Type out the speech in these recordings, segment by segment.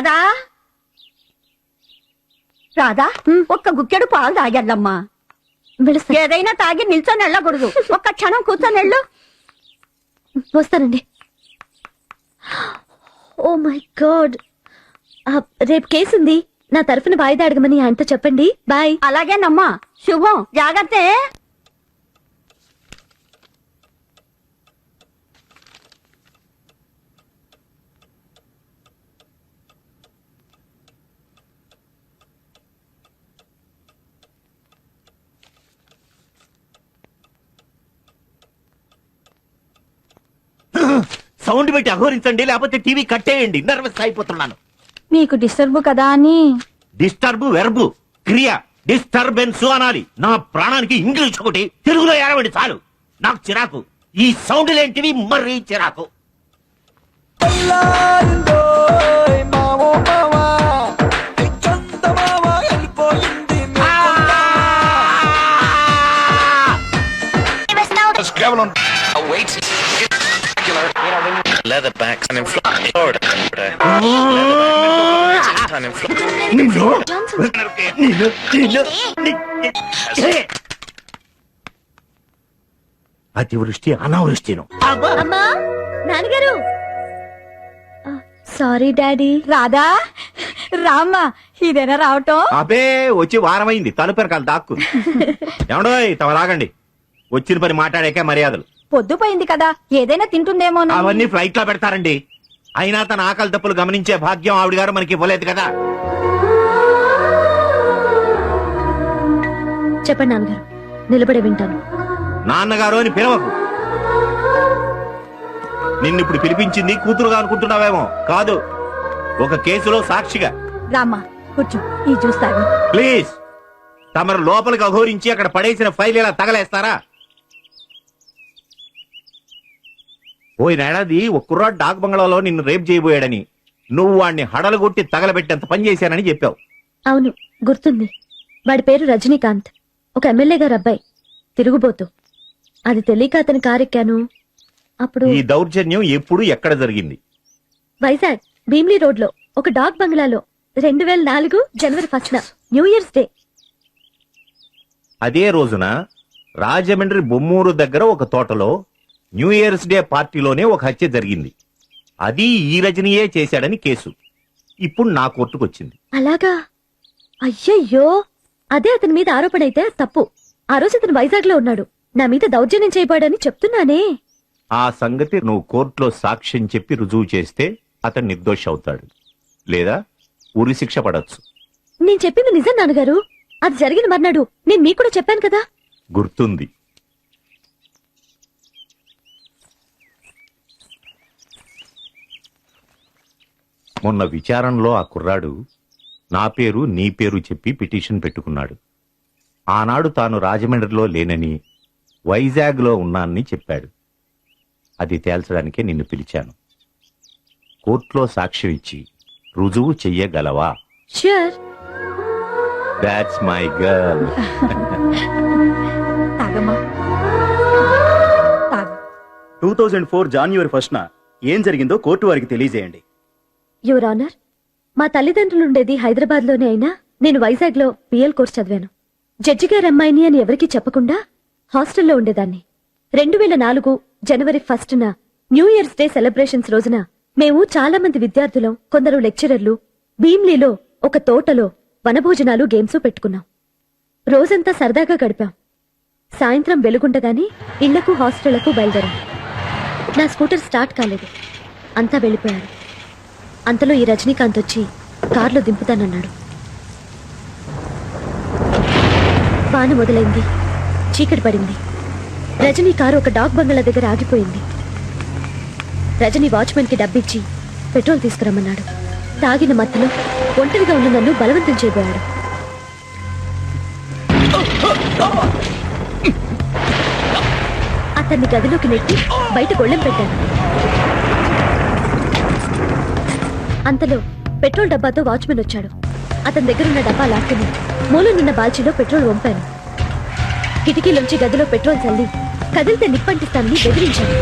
రాధా? రాధా ఒక్క గుక్కెడు పాలు వెళుస్తా ఏదైనా తాగి నిల్చొని వెళ్ళకూడదు. ఒక్క క్షణం కూర్చొని వెళ్ళు. వస్తానండి. Oh my god. రేపు కేసు ఉంది. నా తరఫున వాయిదా అడగమని ఆయనతో చెప్పండి. బాయ్. అలాగేనమ్మా. శుభం. జాగ్రత్త. సౌండ్ పెట్టి అఘోరించండి లేకపోతే టీవీ కట్టేయండి. నర్వస్ అయిపోతున్నాను. నీకు డిస్టర్బ్ కదా అని? డిస్టర్బ్ వెర్బు క్రియ డిస్టర్బెన్స్ అనాలి. నా ప్రాణానికి ఇంగ్లీష్ ఒకటి తెలుగులో ఏడవండి చాలు. నాకు చిరాకు. ఈ సౌండ్ లేంటివి మరీ చిరాకు. Leather backs and in Florida. నిన్ను నిన్ను నిన్ను అతివృష్టి అనావృష్టిను. అమ్మా! నాన్నగారు! Sorry daddy. రాధా! రామ్మా! ఇదేనా రావటం? అబే వచ్చి వారమైంది. తలుపెరకాలి దాక్కు. ఏమండో తమ రాగండి. వచ్చిన పని మాట్లాడాక మర్యాదలు. పొద్దుపోయింది కదా ఏదైనా తింటుందేమో అవన్నీ ఫ్లైట్లో పెడతారండి. అయినా తన ఆకలి తప్పులు గమనించే భాగ్యం ఆవిడ గారు మనకి ఇవ్వలేదు కదా. చెప్పండి నాన్నగారు నిలబడే వింటాను. నాన్నగారు అని పిలవకు. నిన్ను ఇప్పుడు పిలిపించింది కూతురుగా అనుకుంటున్నావేమో. కాదు ఒక కేసులో సాక్షిగా. రామ్మా కూర్చో ఈ చూస్తాను ప్లీజ్ తమరు లోపలికి అఘోరించి అక్కడ పడేసిన ఫైల్ ఇలా తగలేస్తారా? పోయినేడాది ఒక కుర్రాడు డాక్ బంగ్లాలో నిన్ను రేప్ చేయబోయాడని. నువ్వు వాడిని హడలుగొట్టి తగలబెట్టేంత పని చేశానని చెప్పావు. అవును గుర్తుంది. వాడి పేరు రజనీకాంత్. ఒక ఎమ్మెల్యే గారు అబ్బాయి. తిరుగుబోతు. అది తెలియక అతని కారెక్కాను. అప్పుడు ఈ దౌర్జన్యం ఎప్పుడు ఎక్కడ జరిగింది? వైజాగ్ భీమ్లీ రోడ్లో ఒక డాగ్ బంగ్లాలో రెండు వేల నాలుగు జనవరి ఫస్ట్ న్యూ ఇయర్స్ డే. అదే రోజున రాజమండ్రి బొమ్మూరు దగ్గర ఒక తోటలో న్యూ ఇయర్స్ డే పార్టీలోనే ఒక హత్య జరిగింది. అది ఈ రజనీయే చేశాడని కేసు. ఇప్పుడు నా కోర్టుకొచ్చింది. అలాగా? అయ్యయ్యో! అదే అతని మీద ఆరోపణ అయితే తప్పు. ఆ రోజు అతను వైజాగ్లో ఉన్నాడు. నా మీద దౌర్జన్యం చేయబడని చెప్తున్నానే. ఆ సంగతి నువ్వు కోర్టులో సాక్ష్యం చెప్పి రుజువు చేస్తే అతను నిర్దోషి అవుతాడు. లేదా ఉరి శిక్ష పడచ్చు. నేను చెప్పింది నిజం నాన్నగారు. అది జరిగిన మర్నాడు. నేను మీకు కూడా చెప్పాను కదా. గుర్తుంది. మొన్న విచారణలో ఆ కుర్రాడు నా పేరు నీ పేరు చెప్పి పిటిషన్ పెట్టుకున్నాడు. ఆనాడు తాను రాజమండ్రిలో లేనని వైజాగ్లో ఉన్నానని చెప్పాడు. అది తేల్చడానికే నిన్ను పిలిచాను. కోర్టులో సాక్ష్యం ఇచ్చి రుజువు చెయ్యగలవా? దాట్స్ మై గర్ల్ తాగమ్మా. టూ థౌజండ్ ఫోర్ జాన్యువరి ఫస్ట్న ఏం జరిగిందో కోర్టు వారికి తెలియజేయండి. యువర్ ఆనర్ మా తల్లిదండ్రులు ఉండేది అయినా నేను వైజాగ్లో పిఎల్ కోర్స్ చదివాను. జడ్జి గారు అమ్మాయిని అని ఎవరికీ చెప్పకుండా హాస్టల్లో ఉండేదాన్ని. రెండు వేల నాలుగు జనవరి ఫస్ట్న న్యూ ఇయర్స్ డే సెలబ్రేషన్స్ రోజున మేము చాలా మంది విద్యార్థులం కొందరు లెక్చరర్లు భీమ్లీలో ఒక తోటలో వనభోజనాలు గేమ్స్ పెట్టుకున్నాం. రోజంతా సరదాగా గడిపాం. సాయంత్రం వెలుగుండగానే ఇళ్ళకు హాస్టళ్ళకు బయలుదేరాం. నా స్కూటర్ స్టార్ట్ కాలేదు. అంతా వెళ్ళిపోయారు. అంతలో ఈ రజనీకాంత్ వచ్చి కారులో దింపుతానన్నాడు. వాన మొదలైంది. చీకటి పడింది. రజనీ కారు ఒక డాగ్ బంగ్లా దగ్గర ఆగిపోయింది. రజనీ వాచ్మెన్కి డబ్బిచ్చి పెట్రోల్ తీసుకురమ్మన్నాడు. తాగిన మత్తులో ఒంటరిగా ఉన్న నన్ను బలవంతం చేయబోయాడు. అతన్ని గదిలోకి నెట్టి బయట గొళ్ళెం పెట్టాను. అంతలో పెట్రోల్ డబ్బాతో వాచ్మెన్ వచ్చాడు. అతని దగ్గరున్న డబ్బా లాక్కుని నిన్న బాల్చీలో పెట్రోల్ వంపాను. కిటికీలోంచి గదిలో పెట్రోల్ చల్లి కదిలితే నిప్పంటిస్తానని బెదిరించాను.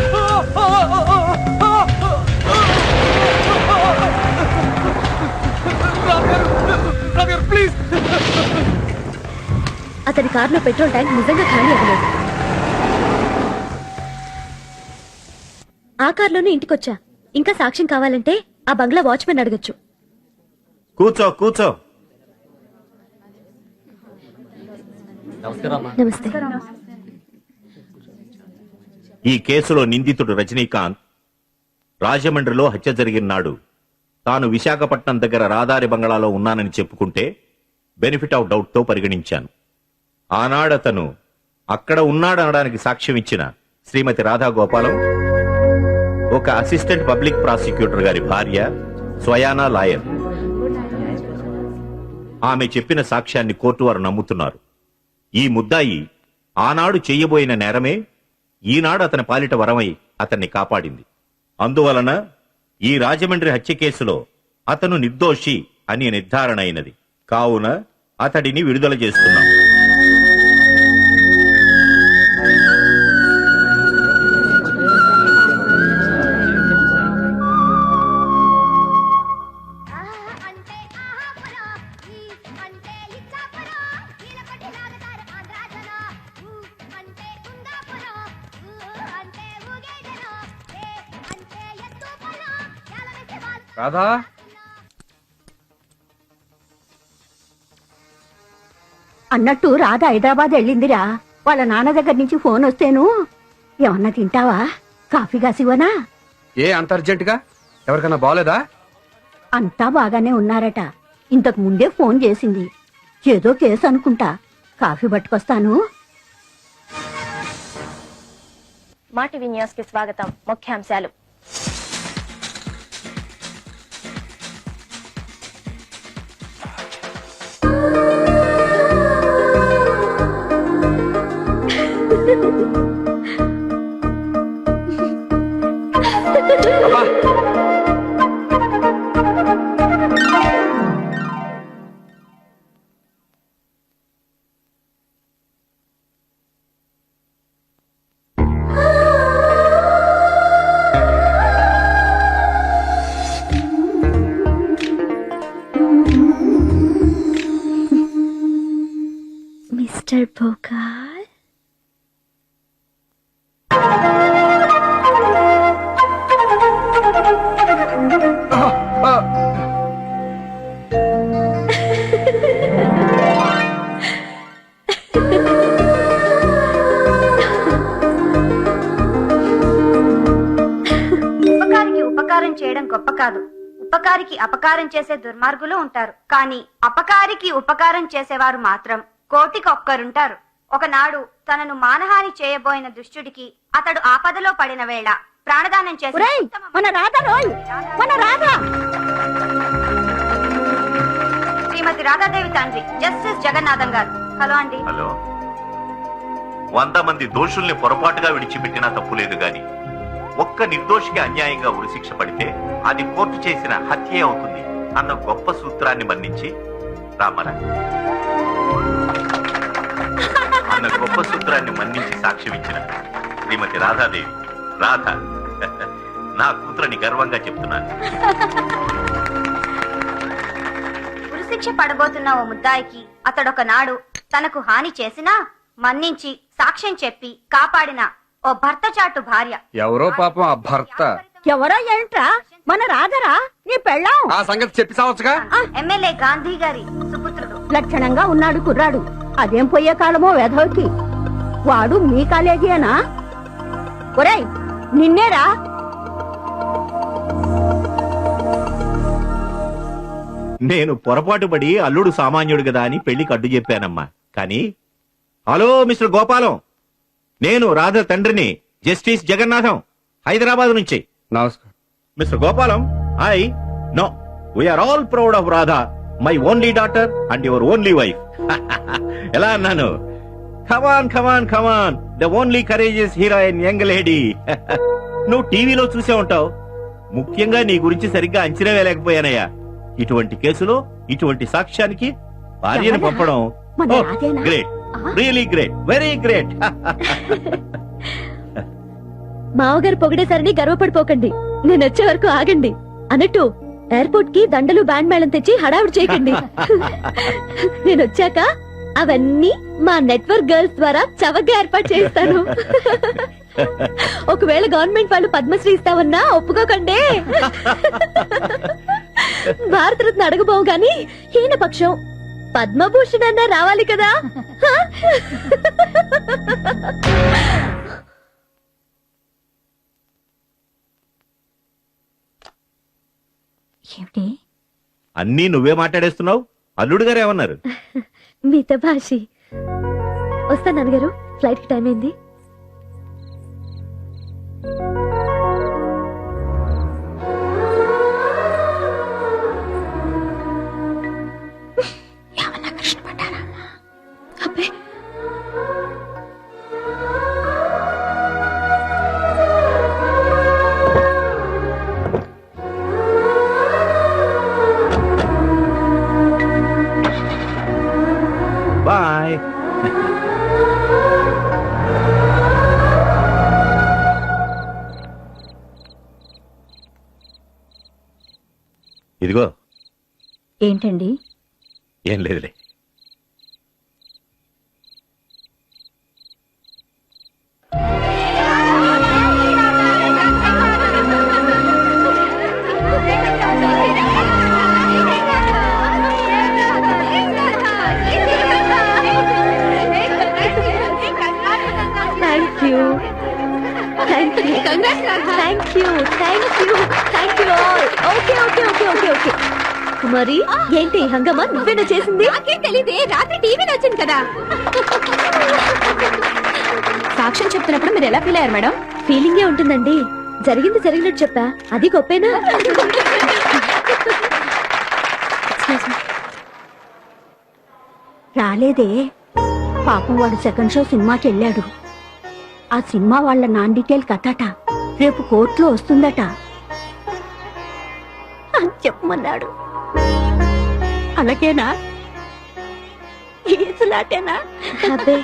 అతని కారులో పెట్రోల్ ట్యాంక్ నిజంగా ఖాళీ అవ్వలేదు. ఆ కారులోనే ఇంటికొచ్చా. ఇంకా సాక్ష్యం కావాలంటే ఆ బంగ్లా వాచ్మెన్ అడగచ్చు. కూర్చో కూర్చో. నమస్తే. ఈ కేసులో నిందితుడు రజనీకాంత్ రాజమండ్రిలో హత్య జరిగిన నాడు తాను విశాఖపట్నం దగ్గర రాదారి బంగళాలో ఉన్నానని చెప్పుకుంటే బెనిఫిట్ ఆఫ్ డౌట్తో పరిగణించాను. ఆనాడతను అక్కడ ఉన్నాడనడానికి సాక్ష్యం ఇచ్చిన శ్రీమతి రాధా గోపాలం ఒక అసిస్టెంట్ పబ్లిక్ ప్రాసిక్యూటర్ గారి భార్య స్వయానా లాయర్. ఆమె చెప్పిన సాక్ష్యాన్ని కోర్టు వారు నమ్ముతున్నారు. ఈ ముద్దాయి ఆనాడు చెయ్యబోయిన నేరమే ఈనాడు అతని పాలిట వరమై అతన్ని కాపాడింది. అందువలన ఈ రాజమండ్రి హత్య కేసులో అతను నిర్దోషి అని నిర్ధారణ అయినది. కావున అతడిని విడుదల చేస్తున్నాం. రాధా? అన్నట్టు రాధ హైదరాబాద్ వెళ్ళిందిరా. వాళ్ళ నాన్న దగ్గర నుంచి ఫోన్ వస్తేను. ఏమన్నా తింటావా? కాఫీ కాసివనా ఏ అంత అర్జెంట్గా? ఎవరికన్నా బాగోలేదా అంతా బాగానే ఉన్నారట. ఇంతకు ముందే ఫోన్ చేసింది. ఏదో కేసు అనుకుంటా. కాఫీ పట్టుకొస్తాను. మా టీవీ న్యూస్కి స్వాగతం. ముఖ్యాంశాలు. చేయడం గొప్ప కాదు. ఉపకారికి అపకారం చేసే దుర్మార్గులు ఉంటారు. కానీ అపకారికి ఉపకారం చేసేవారు మాత్రం కోటికి ఒక్కరుంటారు ఒకనాడు తనను మానహాని చేయబోయిన దుష్టుడికి అతడు ఆపదలో పడిన వేళ ప్రాణదానం చేసి ఒరేయ్, మన రాధ రోయ్ మన రాధ. శ్రీమతి రాధాదేవి తండ్రి జస్టిస్ జగన్నాథం గారు. హలో అండి. హలో. వంద మంది దోషుల్ని పొరపాటుగా విడిచిపెట్టినా తప్పులేదు గాని ఒక్క నిర్దోషికి అన్యాయంగా ఉరిశిక్ష పడితే అది కోర్టు చేసిన హత్యే అవుతుంది అన్న గొప్ప సూత్రాన్ని మన్నించి రామరా అన్న గొప్ప సూత్రాన్ని మన్నించి సాక్ష్యమిచ్చిన శ్రీమతి రాధాదేవి. రాధ నా కూతురని గర్వంగా చెప్తున్నాను. ఉరిశిక్ష పడబోతున్న ఓ ముద్దాయికి అతడొక నాడు తనకు హాని చేసినా మన్నించి సాక్ష్యం చెప్పి కాపాడిన ఓ భర్త చాటు భార్య. ఎవరో పాపం ఆ భర్త. ఎవరో ఏంట్రా? మన రాధరా? నీ పెళ్ళాం? ఆ సంగతి చెప్పి సావచ్చుగా ఎమ్మెల్యే గాంధీ గారి సుపుత్రుడు. లక్షణంగా ఉన్నాడు కుర్రాడు. అదేం పోయే కాలమో వెధవకి. వాడు మీ కాలేజీనా ఒరేయ్ నిన్నేరా? నేను పొరపాటు పడి అల్లుడు సామాన్యుడు కదా అని పెళ్ళికి అడ్డు చెప్పానమ్మా. కానీ హలో మిస్టర్ గోపాలం. నేను రాధ తండ్రిని జస్టిస్ జగన్నాథం హైదరాబాద్ నుంచి. నమస్కారం. Mister Gopalam I know we are all proud of Radha my only daughter and your only wife ఎలా అన్నాను? Come on come on come on the only courageous heroine young lady నువ్వు టీవీలో చూసే ఉంటావు. ముఖ్యంగా నీ గురించి సరిగ్గా అంచనా వేయలేకపోయానయ్యా. ఇటువంటి కేసులో ఇటువంటి సాక్ష్యానికి భార్యను? పంపడం? Great. Really great very great మావగారు పొగిడేసరని గర్వపడిపోకండి. నేను వచ్చే వరకు ఆగండి. అన్నట్టు ఎయిర్పోర్ట్కి దండలు బ్యాండ్ మేళం తెచ్చి హడావుడి చేయకండి. నేను వచ్చాక అవన్నీ మా నెట్వర్క్ గర్ల్స్ ద్వారా చవకగా ఏర్పాటు చేస్తాను ఒకవేళ గవర్నమెంట్ వాళ్ళు పద్మశ్రీ ఇస్తామన్నా ఒప్పుకోకండి. భారతరత్న అడగబోవు గాని హీన పక్షం. పద్మభూషణ్ అన్నా రావాలి కదా? ఏమిటి? అన్నీ నువ్వే మాట్లాడేస్తున్నావు? అల్లుడు గారు ఏమన్నారు? మిత భాషి. వస్తా నాన్నగారు. ఫ్లైట్కి టైం అయింది. ఏంటండి? ఏం లేదులే. Thank you thank you thank you thank you thank you all okay okay okay okay okay మరి ఏంటి హంగమా? నువ్వేనా చేసింది? నాకేం తెలియదే రాత్రి టీవీ వచ్చింది కదా. సాక్ష్యం చెప్తున్నప్పుడు మీరు ఎలా ఫీల్ అయ్యారు మేడం? ఫీలింగే ఉంటుందండి. జరిగింది జరిగినట్టు చెప్పా. అది గొప్పేనా? రాలేదే. పాపం వాడు సెకండ్ షో సినిమాకి వెళ్ళాడు. ఆ సినిమా వాళ్ళ నాన్ డీటెయిల్ కథట. రేపు కోర్టులో వస్తుందట. అని చెప్పమన్నాడు. అలాగేనా? ఈసులాటేనా అబ్బే.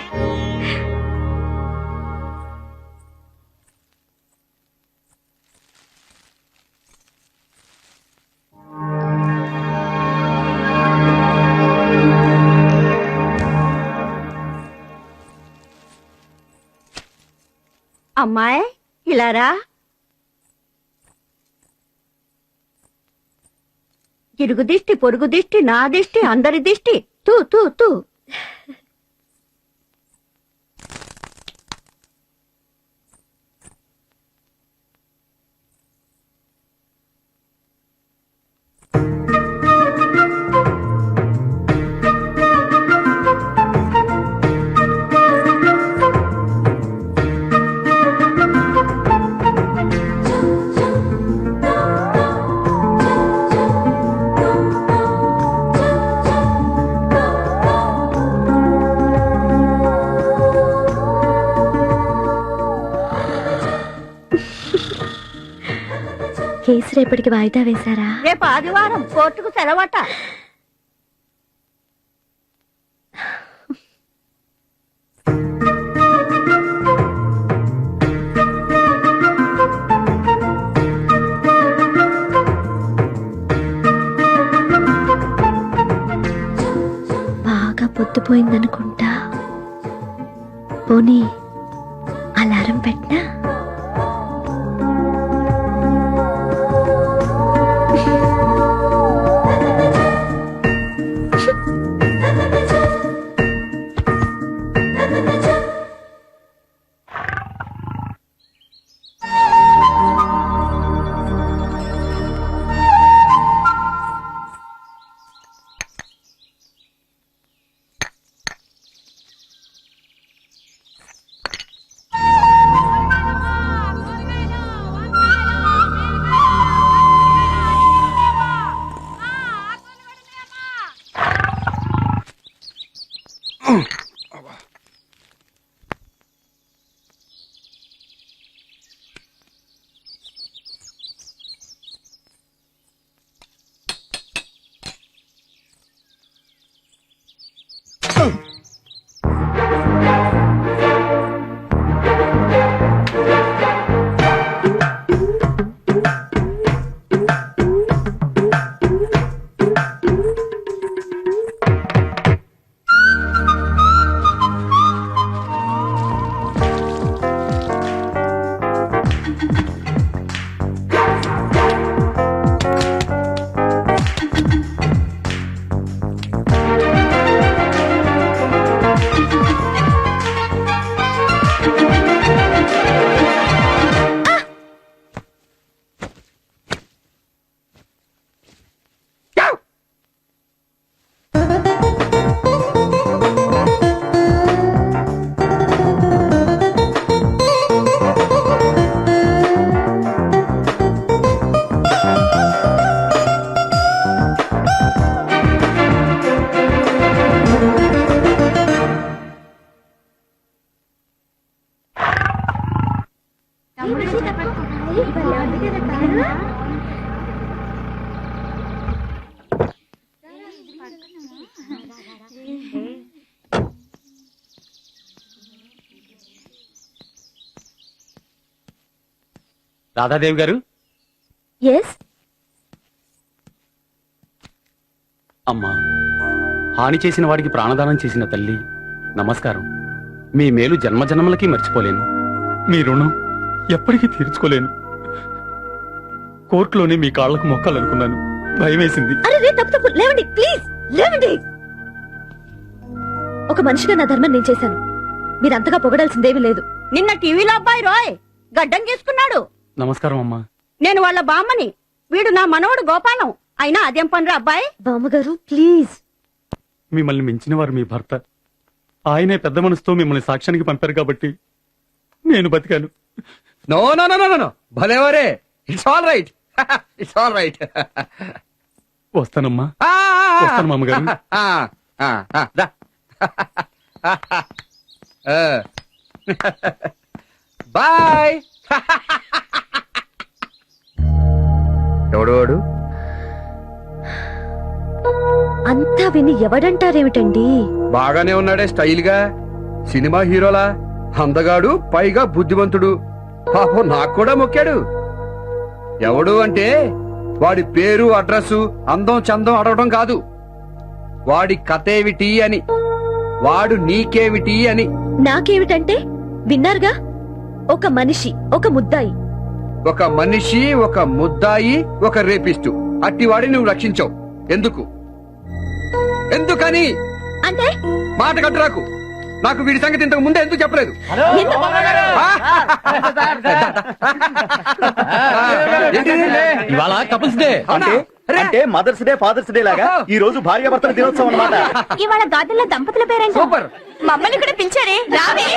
అమ్మాయి ఇలారా ఇరుగు దిష్టి పొరుగు దిష్టి నా దిష్టి అందరి దిష్టి. తూ తూ తూ. కేసు రేపటికి వాయిదా వేశారా? రేపు ఆదివారం కోర్టుకు సెలవట. బాగా పొద్దుపోయిందనుకుంటా. పోనీ అలారం పెట్టినా? రాధాదేవి గారు? ఎస్ అమ్మా హాని చేసిన వాడికి ప్రాణదానం చేసిన తల్లి నమస్కారం. మీ మేలు జన్మజన్మలకి మర్చిపోలేను. మీ రుణం ఎప్పటికీ తీర్చుకోలేను. కోర్టులోనే మీ కాళ్ళకు మొక్కాలనుకున్నాను. భయం వేసింది అరే రే తప్పు తప్పు. లేవండి ప్లీజ్ లేవండి. ఒక మనిషిగా నా ధర్మం నేను చేశాను. మీరంతగా పొగడాల్సిందేమీ లేదు. నిన్న టీవీలో అబ్బాయి రోయ్ గడ్డం గీసుకున్నాడు. నమస్కారం అమ్మా. నేను వాళ్ళ బామ్మని. వీడు నా మనవడు గోపాలం. అయినా అదేం పనిరా అబ్బాయి? బామ్మగారు ప్లీజ్. మిమ్మల్ని మించిన వారు మీ భర్త. ఆయనే పెద్ద మనసుతో మిమ్మల్ని సాక్ష్యానికి పంపారు కాబట్టి నేను బతికాను. No no no no no భలేవరే it's all right it's all right వస్తానమ్మా. వస్తాను, మామగారు. బాయ్ ఎవడు వాడు అంతా విని ఎవడంటారేమిటండి? బాగానే ఉన్నాడే స్టైల్గా సినిమా హీరోలా. అందగాడు పైగా బుద్ధిమంతుడు. పాపం నాకు కూడా మొక్కాడు. ఎవడు అంటే వాడి పేరు అడ్రస్ అందం చందం అడగడం కాదు. వాడి కథేమిటి అని. వాడు నీకేమిటి అని. నాకేమిటంటే విన్నారుగా? ఒక మనిషి ఒక ముద్దాయి. ఒక మనిషి ఒక ముద్దాయి ఒక రేపిస్టు. అట్టి వాడిని నువ్వు రక్షించావు. ఎందుకు? ఎందుకని? అంటే? మాట కట్టురాకు. నాకు వీడి సంగతి ఇంతకు ముందే ఎందుకు చెప్పలేదు? ఇవాళ కపుల్స్ డే? అంటే మదర్స్ డే ఫాదర్స్ డే లాగా ఈ రోజు భార్యాభర్తల దినోత్సవం అన్నమాట. ఇవాళ గార్డెన్లో దంపతుల పేరెంట్? సూపర్! మమ్మల్ని కూడా పిలిచారే? రావే!